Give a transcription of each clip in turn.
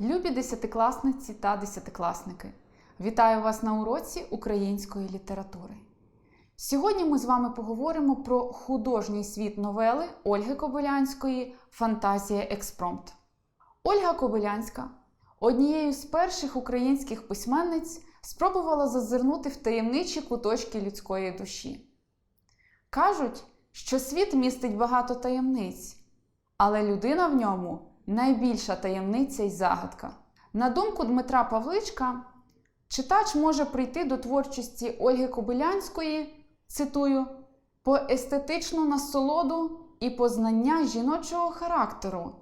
Любі десятикласниці та десятикласники! Вітаю вас на уроці української літератури. Сьогодні ми з вами поговоримо про художній світ новели Ольги Кобилянської Фантазія Експромт. Ольга Кобилянська, однією з перших українських письменниць, спробувала зазирнути в таємничі куточки людської душі. Кажуть, що світ містить багато таємниць, але людина в ньому найбільша таємниця й загадка. На думку Дмитра Павличка, читач може прийти до творчості Ольги Кобилянської, цитую, по естетичну насолоду і познання жіночого характеру,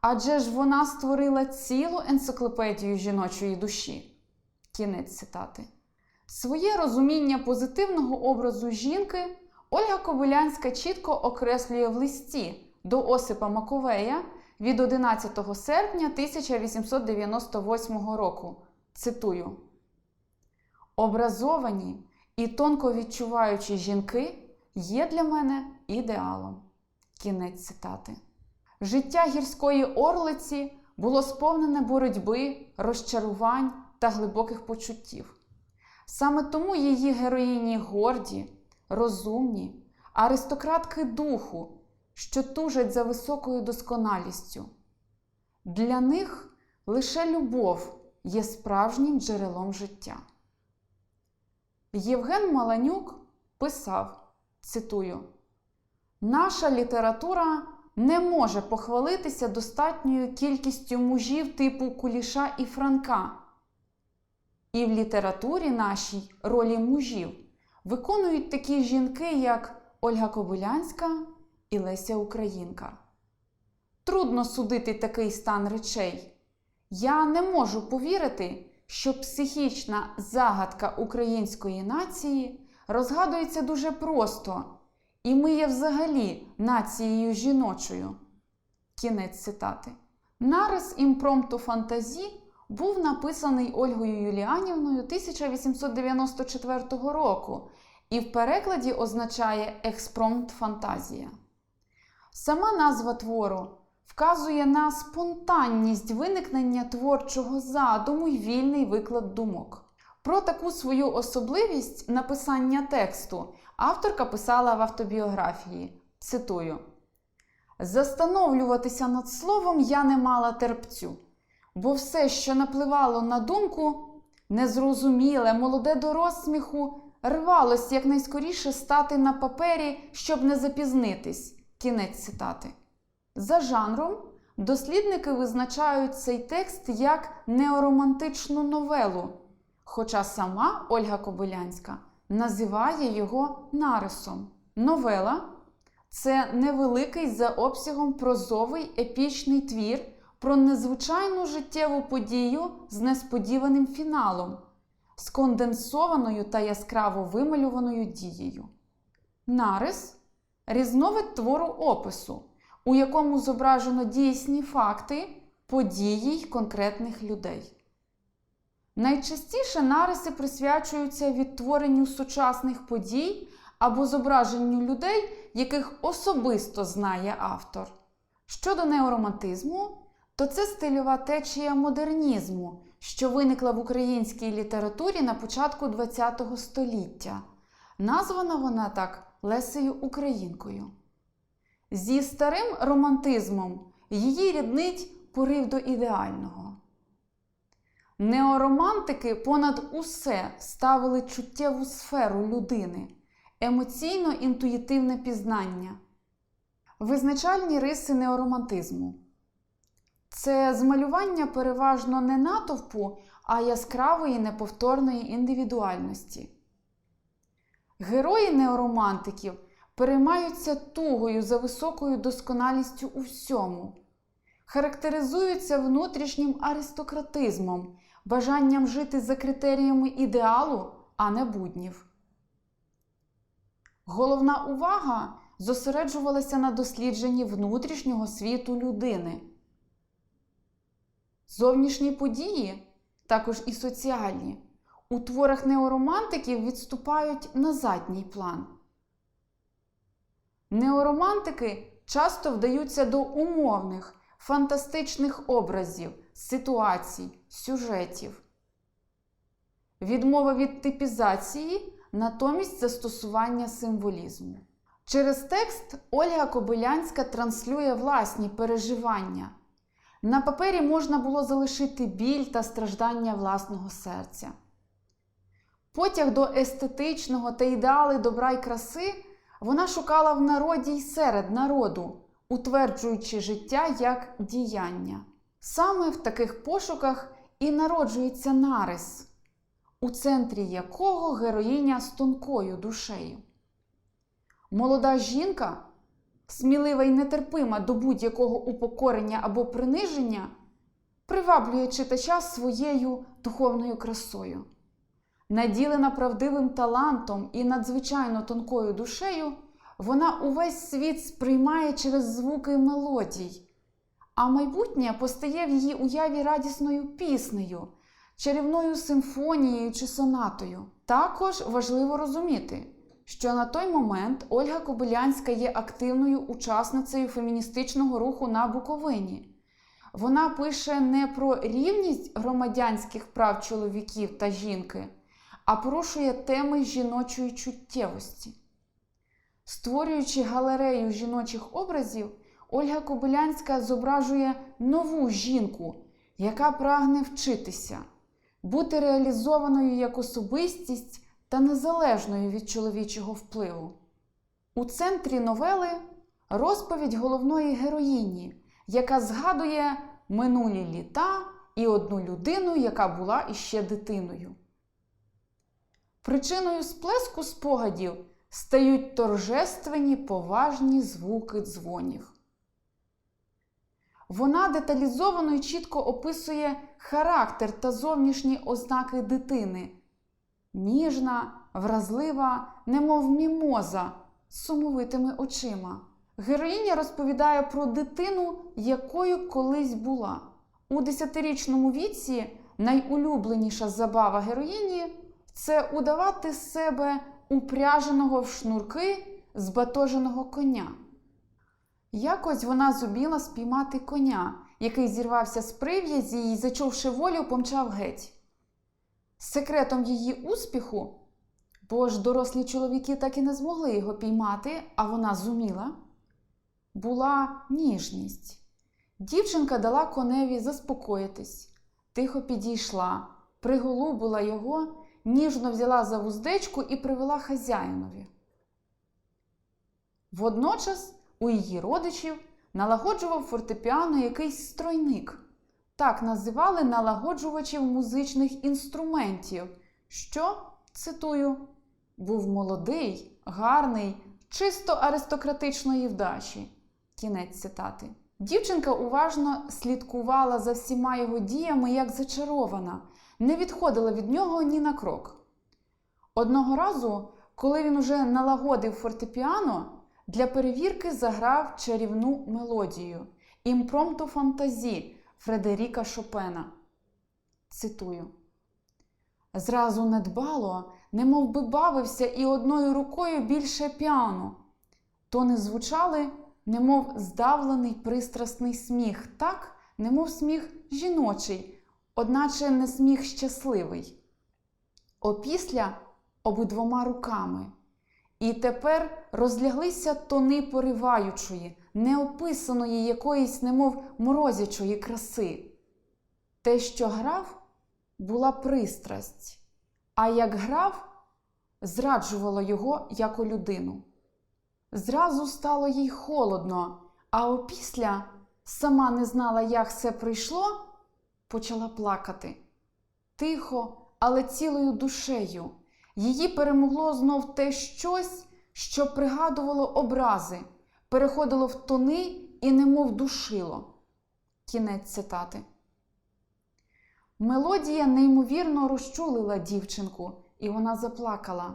адже ж вона створила цілу енциклопедію жіночої душі. Кінець цитати. Своє розуміння позитивного образу жінки Ольга Кобилянська чітко окреслює в листі до Осипа Маковея від 11 серпня 1898 року. Цитую: Образовані і тонко відчуваючі жінки є для мене ідеалом. Кінець цитати. Життя гірської орлиці було сповнене боротьби, розчарувань та глибоких почуттів. Саме тому її героїні горді, розумні, аристократки духу, що тужать за високою досконалістю. Для них лише любов є справжнім джерелом життя. Євген Маланюк писав, цитую, Наша література не може похвалитися достатньою кількістю мужів типу Куліша і Франка. І в літературі нашій ролі мужів виконують такі жінки, як Ольга Кобилянська і Леся Українка. Трудно судити такий стан речей. Я не можу повірити, що психічна загадка української нації розгадується дуже просто, і ми є взагалі нацією жіночою. Кінець цитати. Нарис імпромту фантазі був написаний Ольгою Юліанівною 1894 року і в перекладі означає експромт фантазія. Сама назва твору вказує на спонтанність виникнення творчого задуму й вільний виклад думок. Про таку свою особливість написання тексту авторка писала в автобіографії. Цитую: Застановлюватися над словом я не мала терпцю, бо все, що напливало на думку, незрозуміле, молоде до розсміху, рвалось якнайскоріше стати на папері, щоб не запізнитись. Кінець цитати. За жанром дослідники визначають цей текст як неоромантичну новелу, хоча сама Ольга Кобилянська називає його нарисом. Новела це невеликий за обсягом прозовий епічний твір про незвичайну життєву подію з несподіваним фіналом, сконденсованою та яскраво вималюваною дією. Нарис різновид твору опису, у якому зображено дійсні факти, події й конкретних людей. Найчастіше нариси присвячуються відтворенню сучасних подій або зображенню людей, яких особисто знає автор. Щодо неоромантизму, то це стильова течія модернізму, що виникла в українській літературі на початку ХХ століття. Названа вона так Лесею Українкою. Зі старим романтизмом її ріднить порив до ідеального. Неоромантики понад усе ставили чуттєву сферу людини, емоційно-інтуїтивне пізнання. Визначальні риси неоромантизму це змалювання переважно не натовпу, а яскравої неповторної індивідуальності. Герої неоромантиків переймаються тугою за високою досконалістю у всьому, характеризуються внутрішнім аристократизмом, бажанням жити за критеріями ідеалу, а не буднів. Головна увага зосереджувалася на дослідженні внутрішнього світу людини. Зовнішні події, також і соціальні, у творах неоромантиків відступають на задній план. Неоромантики часто вдаються до умовних, фантастичних образів, ситуацій, сюжетів. Відмова від типізації, натомість застосування символізму. Через текст Ольга Кобилянська транслює власні переживання. На папері можна було залишити біль та страждання власного серця. Потяг до естетичного та ідеали добра й краси вона шукала в народі й серед народу, утверджуючи життя як діяння. Саме в таких пошуках і народжується нарис, у центрі якого героїня з тонкою душею. Молода жінка, смілива й нетерпима до будь-якого упокорення або приниження, приваблює читача своєю духовною красою. Наділена правдивим талантом і надзвичайно тонкою душею, вона увесь світ сприймає через звуки мелодій, а майбутнє постає в її уяві радісною піснею, чарівною симфонією чи сонатою. Також важливо розуміти, що на той момент Ольга Кобилянська є активною учасницею феміністичного руху на Буковині. Вона пише не про рівність громадянських прав чоловіків та жінки, а порушує теми жіночої чуттєвості. Створюючи галерею жіночих образів, Ольга Кобилянська зображує нову жінку, яка прагне вчитися, бути реалізованою як особистість та незалежною від чоловічого впливу. У центрі новели розповідь головної героїні, яка згадує минулі літа і одну людину, яка була іще дитиною. Причиною сплеску спогадів стають торжественні поважні звуки дзвонів. Вона деталізовано і чітко описує характер та зовнішні ознаки дитини. Ніжна, вразлива, немов мімоза з сумовитими очима. Героїня розповідає про дитину, якою колись була. У десятирічному віці найулюбленіша забава героїні це удавати з себе упряженого в шнурки збатоженого коня. Якось вона зуміла спіймати коня, який зірвався з прив'язі і, зачувши волю, помчав геть. Секретом її успіху, бо ж дорослі чоловіки так і не змогли його піймати, а вона зуміла, була ніжність. Дівчинка дала коневі заспокоїтись, тихо підійшла, приголубила його, ніжно взяла за вуздечку і привела хазяїнові. Водночас у її родичів налагоджував фортепіано якийсь стройник. Так називали налагоджувачів музичних інструментів, що, цитую, був молодий, гарний, чисто аристократичної вдачі. Кінець цитати. Дівчинка уважно слідкувала за всіма його діями, як зачарована, не відходила від нього ні на крок. Одного разу, коли він уже налагодив фортепіано, для перевірки заграв чарівну мелодію імпромту фантазі Фредеріка Шопена. Цитую. Зразу недбало, немов би бавився і одною рукою більше піано. Тони звучали, немов здавлений пристрасний сміх, так, немов сміх жіночий, одначе не сміх щасливий. Опісля обидвома руками. І тепер розляглися тони пориваючої, неописаної якоїсь, немов морозячої краси. Те, що грав, була пристрасть, а як грав, зраджувало його як у людину. Зразу стало їй холодно, а опісля сама не знала, як це прийшло, почала плакати. Тихо, але цілою душею. Її перемогло знов те щось, що пригадувало образи, переходило в тони і немов душило. Кінець цитати. Мелодія неймовірно розчулила дівчинку, і вона заплакала.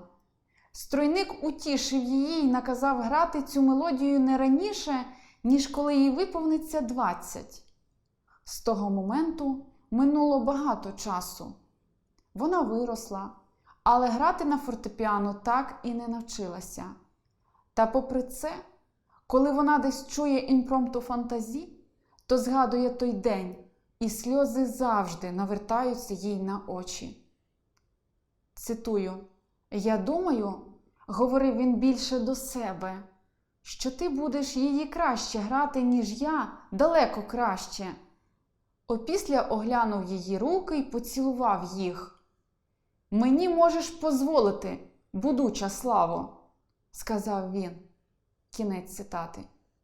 Стройник утішив її і наказав грати цю мелодію не раніше, ніж коли їй виповниться 20. З того моменту минуло багато часу. Вона виросла, але грати на фортепіано так і не навчилася. Та попри це, коли вона десь чує імпромту фантазі, то згадує той день, і сльози завжди навертаються їй на очі. Цитую: Я думаю, говорив він більше до себе, що ти будеш її краще грати, ніж я, далеко краще. Опісля оглянув її руки і поцілував їх. Мені можеш позволити, будуча славо, сказав він. Кінець цитати.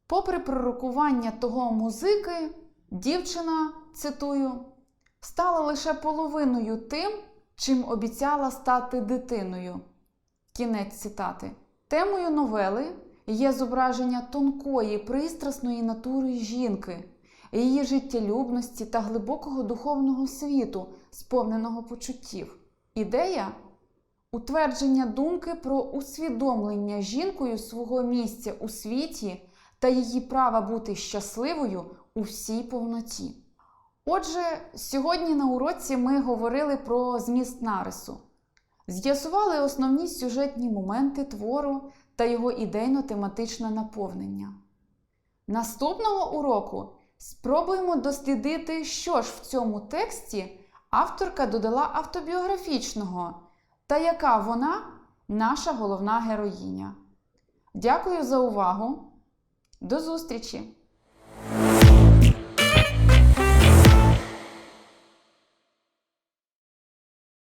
Попри пророкування того музики, дівчина, цитую, стала лише половиною тим, чим обіцяла стати дитиною. Кінець цитати. Темою новели є зображення тонкої, пристрасної натури жінки, її життєлюбності та глибокого духовного світу, сповненого почуттів. Ідея утвердження думки про усвідомлення жінкою свого місця у світі та її права бути щасливою у всій повноті. Отже, сьогодні на уроці ми говорили про зміст нарису, з'ясували основні сюжетні моменти твору та його ідейно-тематичне наповнення. Наступного уроку спробуємо дослідити, що ж в цьому тексті авторка додала автобіографічного та яка вона наша головна героїня. Дякую за увагу! До зустрічі!